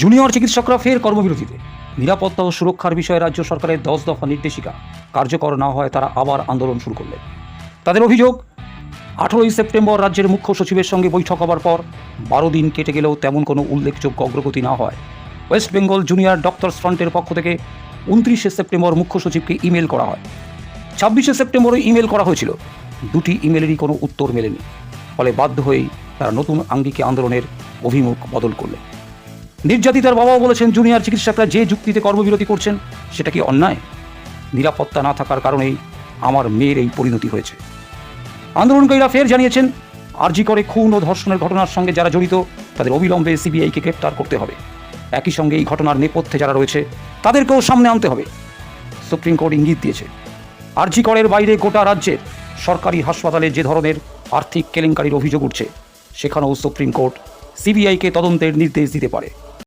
Junior চিকিৎসকরা ফের কর্মবিরতিতে। নিরাপত্তা ও সুরক্ষার বিষয়ে রাজ্য সরকারের দশ দফা নির্দেশিকা। কার্যকর না হয় তারা আবার আন্দোলন শুরু করলেন। তাদের অভিযোগ, আঠেরোই সেপ্টেম্বর রাজ্যের মুখ্য সচিবের সঙ্গে বৈঠক হবার পর বারো দিন কেটে গেলেও তেমন কোনো উল্লেখযোগ্য অগ্রগতি না হয়। ওয়েস্ট বেঙ্গল জুনিয়র ডক্টরস ফ্রন্টের পক্ষ থেকে উনত্রিশে সেপ্টেম্বর মুখ্য সচিবকে ইমেল করা হয়। ছাব্বিশে সেপ্টেম্বরে ইমেল করা হয়েছিল। দুটি ইমেলেরই কোনো উত্তর মেলেনি। ফলে বাধ্য হয়েই তারা নতুন আঙ্গিকে আন্দোলনের অভিমুখ বদল করলেন। নির্যাতিতার বাবাও বলেছেন, জুনিয়র চিকিৎসকরা যে যুক্তিতে কর্মবিরতি করছেন, সেটা কি অন্যায়? নিরাপত্তা না থাকার কারণেই আমার মেয়ের এই পরিণতি হয়েছে। আন্দোলনকারীরা ফের জানিয়েছেন, আরজি করে খুন ও ধর্ষণের ঘটনার সঙ্গে যারা জড়িত, তাদের অবিলম্বে সিবিআইকে গ্রেপ্তার করতে হবে। একই সঙ্গে এই ঘটনার নেপথ্যে যারা রয়েছে, তাদেরকেও সামনে আনতে হবে। সুপ্রিম কোর্ট ইঙ্গিত দিয়েছে, আরজি করের বাইরে গোটা রাজ্যের সরকারি হাসপাতালে যে ধরনের আর্থিক কেলেঙ্কারির অভিযোগ উঠছে, সেখানেও সুপ্রিম কোর্ট সিবিআইকে তদন্তের নির্দেশ দিতে পারে।